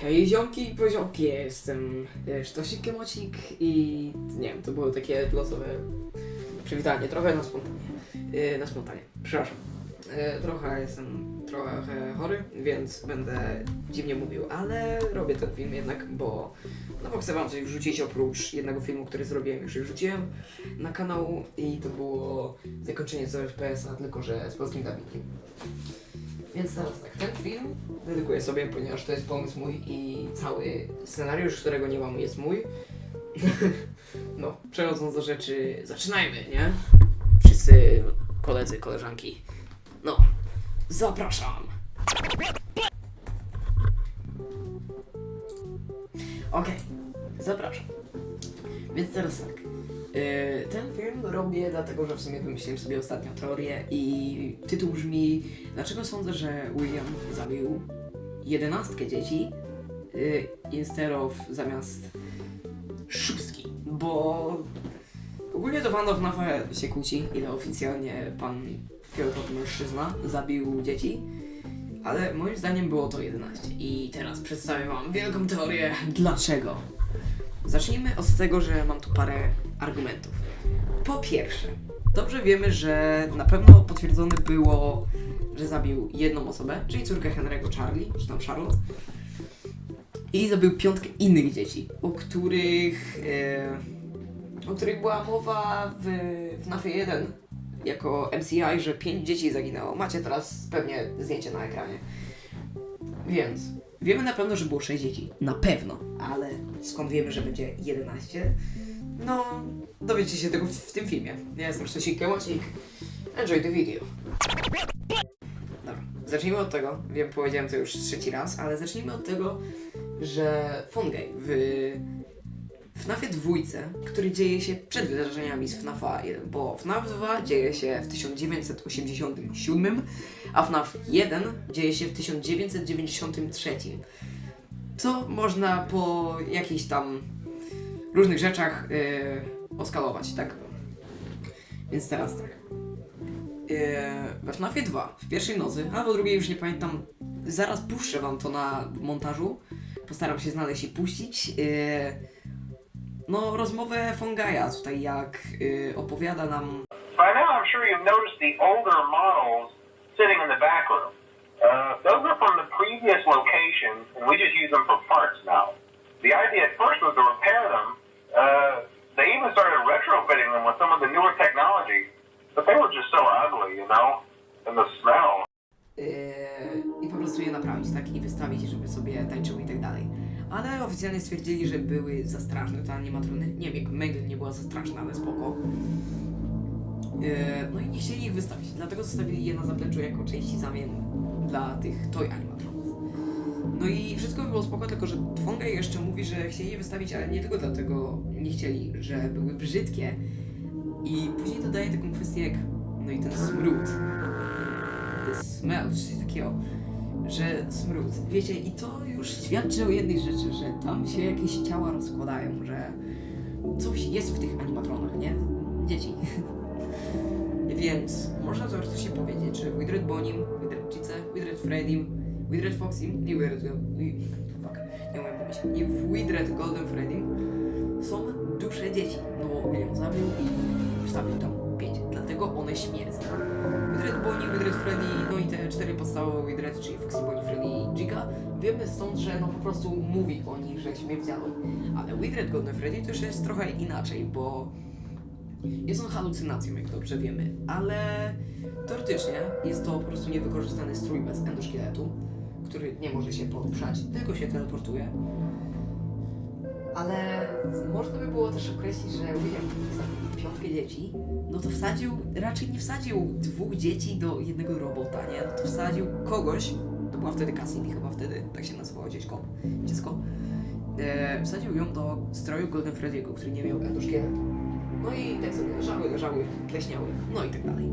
Hej ziomki poziomki, jestem Sztosik Kiemocik i nie wiem, to było takie losowe przywitanie, trochę na spontanie, e, na spontanie, przepraszam. E, Trochę jestem trochę chory, więc będę dziwnie mówił, ale robię ten film jednak, bo no bo chcę wam coś wrzucić oprócz jednego filmu, który zrobiłem, już wrzuciłem na kanał i to było zakończenie z FPS-a, tylko że z polskim dubbingiem. Więc teraz tak, ten film dedykuję sobie, ponieważ to jest pomysł mój i cały scenariusz, którego nie mam, jest mój. no, przechodząc do rzeczy, zaczynajmy, nie? Wszyscy koledzy, koleżanki. No, zapraszam. Okej, zapraszam. Więc teraz tak. Yy, ten film robię dlatego, że w sumie wymyśliłem sobie ostatnią teorię i tytuł brzmi Dlaczego sądzę, że William zabił jedenastkę dzieci yy, instead of zamiast szóstki? Bo ogólnie to fanów na się kłóci, ile oficjalnie pan fioletowy mężczyzna zabił dzieci, ale moim zdaniem było to 11. I teraz przedstawię wam wielką teorię dlaczego. Zacznijmy od tego, że mam tu parę argumentów. Po pierwsze, dobrze wiemy, że na pewno potwierdzone było, że zabił jedną osobę, czyli córkę Henry'ego Charlie, czy tam Charlotte. I zabił piątkę innych dzieci, o których, e, o których była mowa w, w NAFie 1 jako MCI, że pięć dzieci zaginęło. Macie teraz pewnie zdjęcie na ekranie. Więc wiemy na pewno, że było 6 dzieci. Na pewno. Ale skąd wiemy, że będzie 11? No, dowiecie się tego w, w tym filmie. Ja jestem Stosik Kiełocik. Enjoy the video. Dobra, zacznijmy od tego. Wiem, powiedziałem to już trzeci raz, ale zacznijmy od tego, że Fongay w FNAFie dwójce, który dzieje się przed wydarzeniami z FNAFa 1, bo FNAF 2 dzieje się w 1987, a FNAF 1 dzieje się w 1993. Co można po jakichś tam różnych rzeczach yy, oskalować, tak? Więc teraz tak. Yy, we FNAFie 2, w pierwszej nocy, albo drugiej już nie pamiętam, zaraz puszczę wam to na montażu. Postaram się znaleźć i puścić. Yy, no, rozmowę Fongaja tutaj, jak yy, opowiada nam By now, I'm sure you've noticed the older models sitting in the back room. Uh, those are from the previous location, and we just use them for parts now. The idea at first was to repair them. Uh, they even started retrofitting them with some of the newer technology, but they were just so ugly, you know, and the smell. Yy, i po prostu je naprawić, tak? Ale oficjalnie stwierdzili, że były za straszne te animatrony. Nie wiem, jak Megan nie była za straszna, ale spoko. Yy, no i nie chcieli ich wystawić, dlatego zostawili je na zapleczu jako części zamian dla tych toy animatronów. No i wszystko by było spoko, tylko że Twonga jeszcze mówi, że chcieli je wystawić, ale nie tylko dlatego nie chcieli, że były brzydkie. I później dodaje taką kwestię jak, no i ten smród smell, czy coś takiego, że smród. Wiecie, i to już świadczy o jednej rzeczy, że tam się jakieś ciała rozkładają, że coś jest w tych animatronach, nie? Dzieci. Więc można to się powiedzieć, że Widred Bonim, Widred Chice, Widred Freddym, Widred Foxym, nie Widred... wi- Fuck, nie umiem mówić. I w Widred Golden Freddym są dusze dzieci. No bo William zabił i wstawił tam dlatego one śmierdzą. Widred Bonnie, Widred Freddy, no i te cztery podstawowe Widred, czyli Foxy, Bonnie, Freddy i Giga. Wiemy stąd, że no po prostu mówi o nich, że śmierdziały. Ale Widred Golden Freddy to już jest trochę inaczej, bo jest on halucynacją, jak dobrze wiemy, ale teoretycznie jest to po prostu niewykorzystany strój bez endoszkieletu, który nie może się poruszać, tylko się teleportuje. Ale można by było też określić, że William piątkę dzieci, no to wsadził, raczej nie wsadził dwóch dzieci do jednego robota, nie? No to wsadził kogoś, to była wtedy Cassidy, chyba wtedy tak się nazywało dziecko, dziecko. E, wsadził ją do stroju Golden Freddy'ego, który nie miał endoszkieletu. No i tak sobie leżały, leżały, pleśniały, no i tak dalej.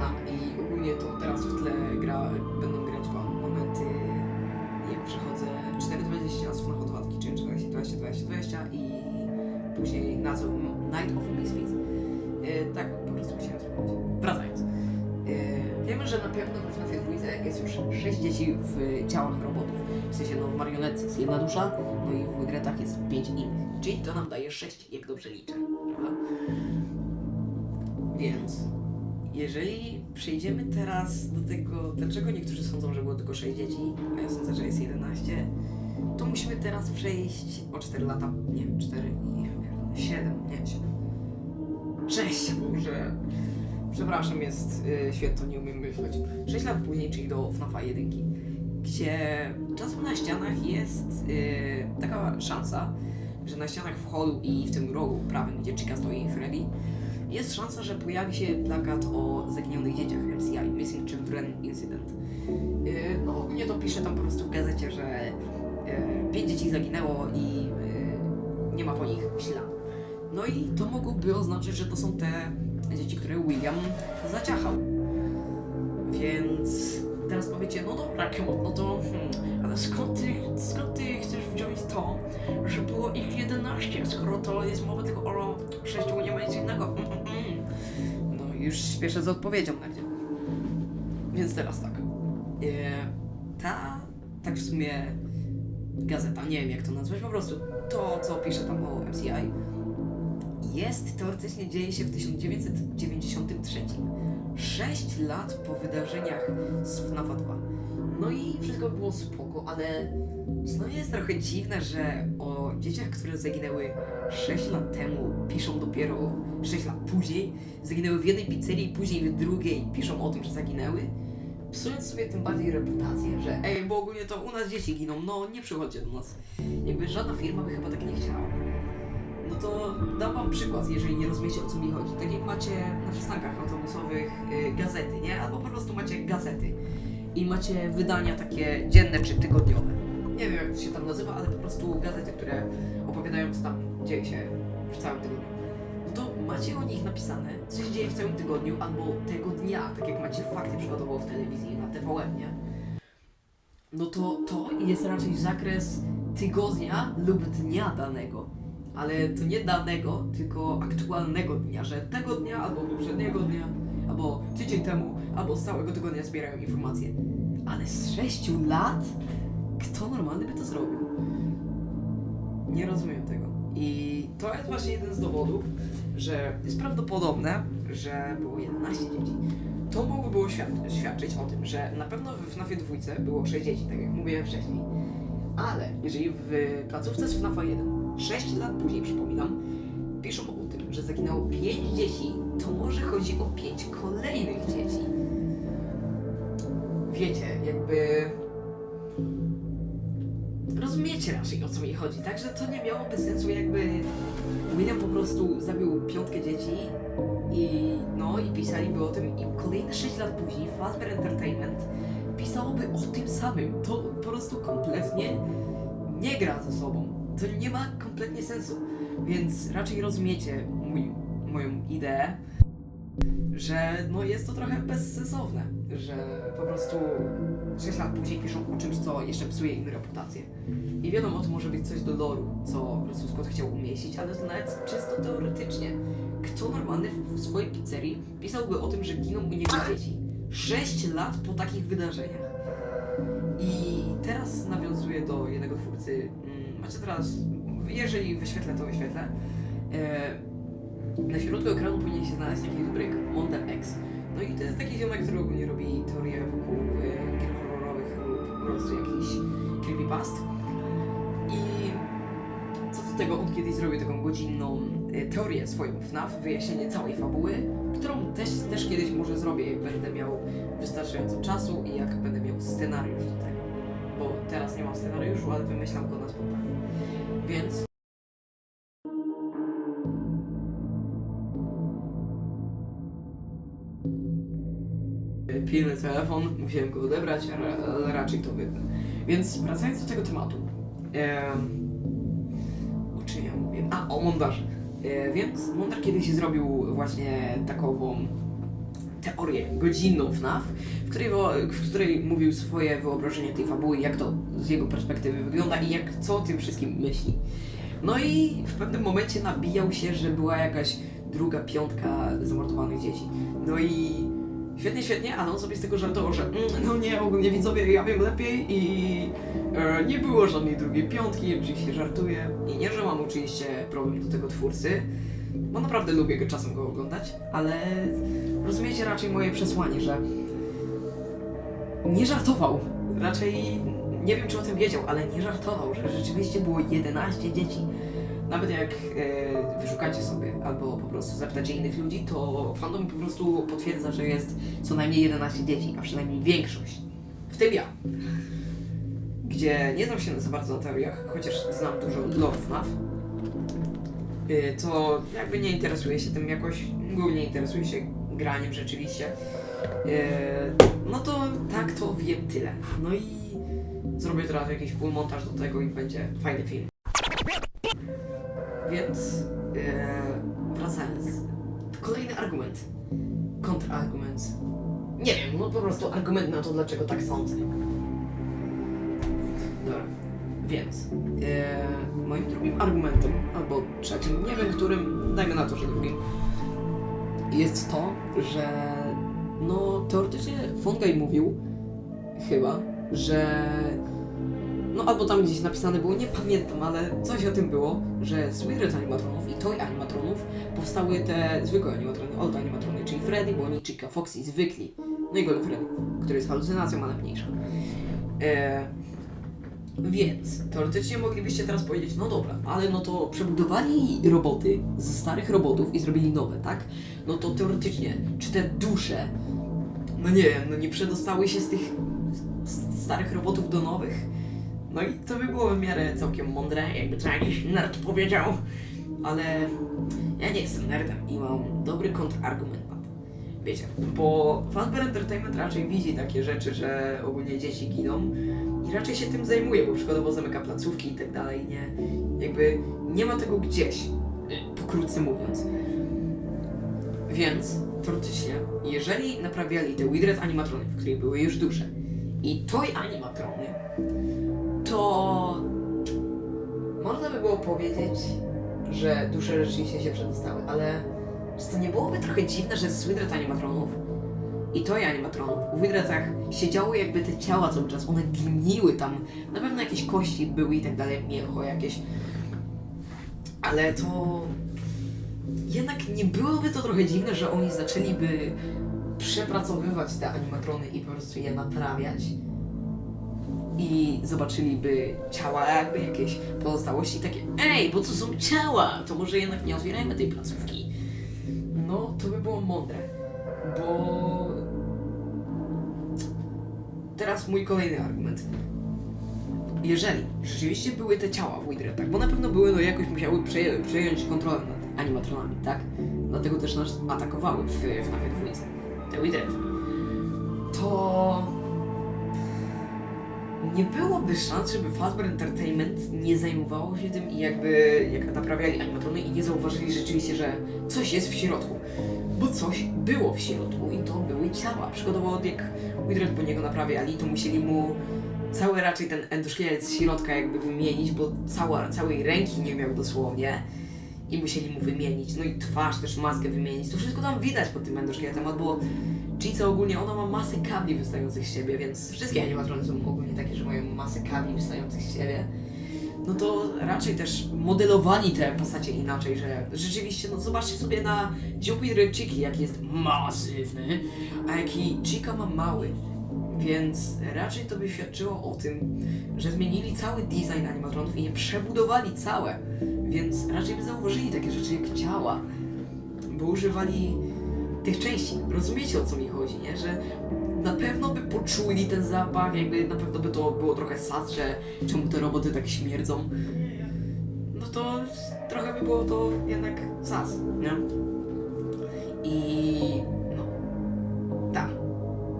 A, i ogólnie to teraz w tle gra, będą 4.20 z FNAF 2, czyli 20, 20, 20, 20 i później nazwę Night of Misfits. E, tak po prostu chciałem spróbować. Wracając. E, wiemy, że na pewno we FNAF 2 jest już 6 dzieci w ciałach robotów. W sensie, no w marionetce jest jedna dusza, no i w Wydretach jest 5 innych. Czyli to nam daje 6, jak dobrze liczę. Prawda? Więc, jeżeli przejdziemy teraz do tego, dlaczego niektórzy sądzą, że było tylko 6 dzieci, a ja sądzę, że jest 11, to musimy teraz przejść o 4 lata, nie, 4 i 7, nie, 7. 6 może. Przepraszam, jest y, świetno, nie umiem myśleć. 6 lat później, czyli do FNAFa 1, gdzie czasem na ścianach jest y, taka szansa, że na ścianach w holu i w tym rogu prawym, gdzie Chica stoi i Freddy, jest szansa, że pojawi się plakat o zaginionych dzieciach MCI, Missing Children Incident. Yy, no ogólnie to pisze tam po prostu w gazecie, że pięć dzieci zaginęło i yy, nie ma po nich śladu. No i to mogłoby oznaczać, że to są te dzieci, które William zaciachał. Więc teraz powiecie, no dobra, Kemot, no to hmm, ale skąd ty, skąd ty chcesz wziąć to, że było ich 11, skoro to jest mowa tylko o 6, nie ma nic innego. Mm, mm, mm. No już śpieszę z odpowiedzią na gdzie. Więc teraz tak. E, ta, tak w sumie gazeta, nie wiem jak to nazwać, po prostu to, co pisze tam o MCI, jest teoretycznie dzieje się w 1993. 6 lat po wydarzeniach z FNAFa 2. No i wszystko było spoko, ale no jest trochę dziwne, że o dzieciach, które zaginęły 6 lat temu, piszą dopiero 6 lat później. Zaginęły w jednej pizzerii, później w drugiej piszą o tym, że zaginęły. Psując sobie tym bardziej reputację, że ej, bo ogólnie to u nas dzieci giną, no nie przychodźcie do nas. Jakby żadna firma by chyba tak nie chciała. No to dam wam przykład, jeżeli nie rozumiecie o co mi chodzi. Tak jak macie na przystankach autobusowych y, gazety, nie? Albo po prostu macie gazety i macie wydania takie dzienne czy tygodniowe. Nie wiem jak to się tam nazywa, ale po prostu gazety, które opowiadają co tam dzieje się w całym tygodniu. Macie o nich napisane, co się dzieje w całym tygodniu albo tego dnia, tak jak macie fakty przykładowo w telewizji, na TVN, nie? No to to jest raczej zakres tygodnia lub dnia danego ale to nie danego, tylko aktualnego dnia, że tego dnia, albo poprzedniego dnia, albo tydzień temu, albo z całego tygodnia zbierają informacje. Ale z 6 lat? Kto normalny by to zrobił? Nie rozumiem tego. I to jest właśnie jeden z dowodów, że jest prawdopodobne, że było 11 dzieci. To mogło było świad- świadczyć o tym, że na pewno w FNAFie dwójce było 6 dzieci, tak jak mówiłem wcześniej. Ale jeżeli w placówce z FNAFa 1 6 lat później, przypominam, piszą o tym, że zaginęło 5 dzieci, to może chodzi o 5 kolejnych dzieci. Wiecie, jakby... Rozumiecie raczej o co mi chodzi, także to nie miałoby sensu jakby William po prostu zabił piątkę dzieci i no i pisaliby o tym i kolejne 6 lat później Fazbear Entertainment pisałoby o tym samym. To po prostu kompletnie nie gra ze sobą. To nie ma kompletnie sensu. Więc raczej rozumiecie mój, moją ideę, że no jest to trochę bezsensowne, że po prostu 6 lat później piszą o czymś, co jeszcze psuje im reputację. I wiadomo, to może być coś do loru, co prostu Scott chciał umieścić, ale to nawet czysto teoretycznie. Kto normalny w, swojej pizzerii pisałby o tym, że giną u niego dzieci? 6 lat po takich wydarzeniach. I teraz nawiązuję do jednego twórcy. Mm, Macie teraz, jeżeli wyświetlę, to wyświetlę. E, na środku ekranu powinien się znaleźć taki rubryk Monster X. No i to jest taki ziomek, który ogólnie robi teorie wokół e, gier prostu jakiś creepypast. I co do tego, on kiedyś zrobił taką godzinną e, teorię swoją FNAF, wyjaśnienie całej fabuły, którą też, też kiedyś może zrobię, jak będę miał wystarczająco czasu i jak będę miał scenariusz do tego. Bo teraz nie mam scenariuszu, ale wymyślam go na spontanie. Więc pilny telefon, musiałem go odebrać, ale, raczej to wytnę. Więc wracając do tego tematu. em, o czym ja mówię? A, o montażu. E, więc Montar kiedyś zrobił właśnie takową teorię godzinną FNAF, w której, w której mówił swoje wyobrażenie tej fabuły, jak to z jego perspektywy wygląda i jak co o tym wszystkim myśli. No i w pewnym momencie nabijał się, że była jakaś druga piątka zamordowanych dzieci. No i świetnie, świetnie, ale on sobie z tego żartował, że mm, no nie, ogólnie widzowie, ja wiem lepiej i e, nie było żadnej drugiej piątki, oczywiście żartuję. I nie, że mam oczywiście problem do tego twórcy, bo naprawdę lubię go czasem go oglądać, ale rozumiecie raczej moje przesłanie, że nie żartował. Raczej nie wiem, czy o tym wiedział, ale nie żartował, że rzeczywiście było 11 dzieci. Nawet jak e, wyszukacie sobie albo po prostu zapytacie innych ludzi, to fandom po prostu potwierdza, że jest co najmniej 11 dzieci, a przynajmniej większość. W tym ja. Gdzie nie znam się za bardzo na teoriach, chociaż znam dużo lore FNAF. Y, to jakby nie interesuje się tym jakoś, głównie interesuje się graniem rzeczywiście. Y, no to tak, to wiem tyle. No i zrobię teraz jakiś full montaż do tego i będzie fajny film. Więc e, wracając. Kolejny argument. Kontrargument. Nie wiem, no po prostu argument na to, dlaczego tak sądzę. Dobra, więc e, moim drugim argumentem, albo trzecim, nie wiem którym, dajmy na to, że drugim, jest to, że no teoretycznie Fongaj mówił, chyba, że no albo tam gdzieś napisane było, nie pamiętam, ale coś o tym było, że z Widret animatronów i Toy animatronów powstały te zwykłe animatrony, old animatrony, czyli Freddy, Bonnie, Chica, Foxy, zwykli. No i Golden Freddy, który jest halucynacją, ale mniejsza. E, więc teoretycznie moglibyście teraz powiedzieć, no dobra, ale no to przebudowali roboty ze starych robotów i zrobili nowe, tak? No to teoretycznie, czy te dusze, no nie wiem, no nie przedostały się z tych starych robotów do nowych? No i to by było w miarę całkiem mądre, jakby to jakiś nerd powiedział. Ale ja nie jestem nerdem i mam dobry kontrargument na to. Wiecie, bo Fazbear Entertainment raczej widzi takie rzeczy, że ogólnie dzieci giną i raczej się tym zajmuje, bo przykładowo zamyka placówki i tak dalej, nie? Jakby nie ma tego gdzieś, y, pokrótce mówiąc. Więc teoretycznie, jeżeli naprawiali te Widret animatrony, w których były już dusze, i Toy animatrony, to można by było powiedzieć, że dusze rzeczywiście się przedostały, ale czy to nie byłoby trochę dziwne, że z Widret animatronów i Toy animatronów w Widretach siedziały jakby te ciała cały czas, one gniły tam, na pewno jakieś kości były i tak dalej, mięcho jakieś, ale to jednak nie byłoby to trochę dziwne, że oni zaczęliby przepracowywać te animatrony i po prostu je naprawiać i zobaczyliby ciała, jakby jakieś pozostałości takie Ej, bo to są ciała, to może jednak nie otwierajmy tej placówki. No, to by było mądre, bo... Teraz mój kolejny argument. Jeżeli rzeczywiście były te ciała w Widretach, bo na pewno były, no jakoś musiały przejąć kontrolę nad animatronami, tak? Dlatego też nas atakowały w, w FNAFie dwójce, te Widrety. To nie byłoby szans, żeby Fazbear Entertainment nie zajmowało się tym i jakby jak naprawiali animatrony i nie zauważyli rzeczywiście, że coś jest w środku. Bo coś było w środku i to były ciała. Przykładowo jak Widret po niego naprawiali, to musieli mu cały raczej ten endoszkielet z środka jakby wymienić, bo cała, całej ręki nie miał dosłownie i musieli mu wymienić, no i twarz też, maskę wymienić, to wszystko tam widać pod tym endoszkieletem, albo Chica ogólnie, ona ma masę kabli wystających z siebie, więc wszystkie animatrony są ogólnie takie, że mają masę kabli wystających z siebie. No to raczej też modelowali te postacie inaczej, że rzeczywiście, no zobaczcie sobie na Jupiter Chiki, jaki jest masywny, a jaki Chica ma mały. Więc raczej to by świadczyło o tym, że zmienili cały design animatronów i je przebudowali całe. Więc raczej by zauważyli takie rzeczy jak ciała, bo używali tych części. Rozumiecie o co mi Że na pewno by poczuli ten zapach, jakby na pewno by to było trochę sas, że czemu te roboty tak śmierdzą. No to trochę by było to jednak sas, nie? I no, tak.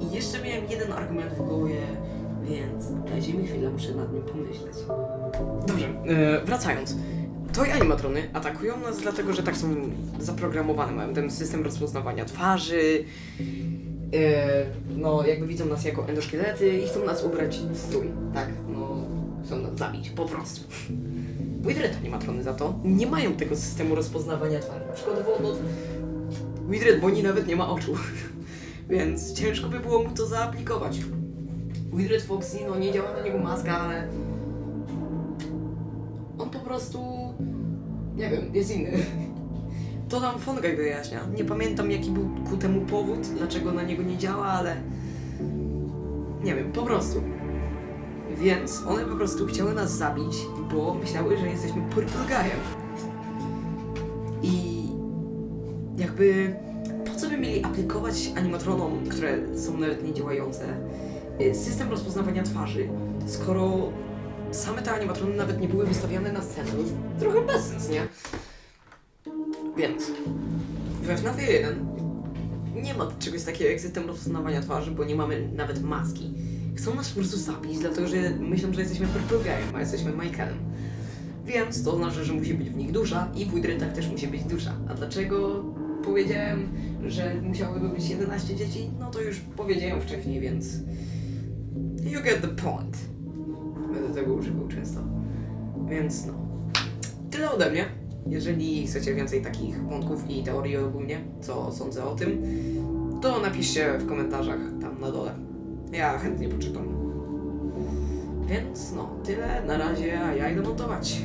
I jeszcze miałem jeden argument w głowie, więc dajcie mi chwilę, muszę nad nim pomyśleć. Dobrze, e, wracając. Toy animatrony atakują nas dlatego, że tak są zaprogramowane. Mają ten system rozpoznawania twarzy. E, no, jakby widzą nas jako endoszkielety i chcą nas ubrać w strój. Tak, no, chcą nas zabić, po prostu. Widret animatrony za to nie mają tego systemu rozpoznawania twarzy. Przykładowo, no, Widret Boni nawet nie ma oczu. Więc ciężko by było mu to zaaplikować. Wildred Foxy, no nie działa na niego maska, ale on po prostu, nie wiem, jest inny. To nam Fongaj wyjaśnia. Nie pamiętam jaki był ku temu powód, dlaczego na niego nie działa, ale nie wiem, po prostu. Więc one po prostu chciały nas zabić, bo myślały, że jesteśmy Purple Guyem. I jakby po co by mieli aplikować animatronom, które są nawet niedziałające, y, system rozpoznawania twarzy, skoro same te animatrony nawet nie były wystawiane na scenę? Jest trochę bezsens, nie? Więc we FNAF 1 nie ma czegoś takiego jak system rozpoznawania twarzy, bo nie mamy nawet maski. Chcą nas po prostu zabić, dlatego że myślą, że jesteśmy Purple a jesteśmy Michaelem. Więc to znaczy, że musi być w nich dusza i w Widretach też musi być dusza. A dlaczego powiedziałem, że musiałyby być 11 dzieci? No to już powiedziałem wcześniej, więc... You get the point. Będę tego używał często. Więc no. Tyle ode mnie. Jeżeli chcecie więcej takich wątków i teorii ogólnie, co sądzę o tym, to napiszcie w komentarzach tam na dole. Ja chętnie poczytam. Więc no, tyle na razie, a ja idę montować.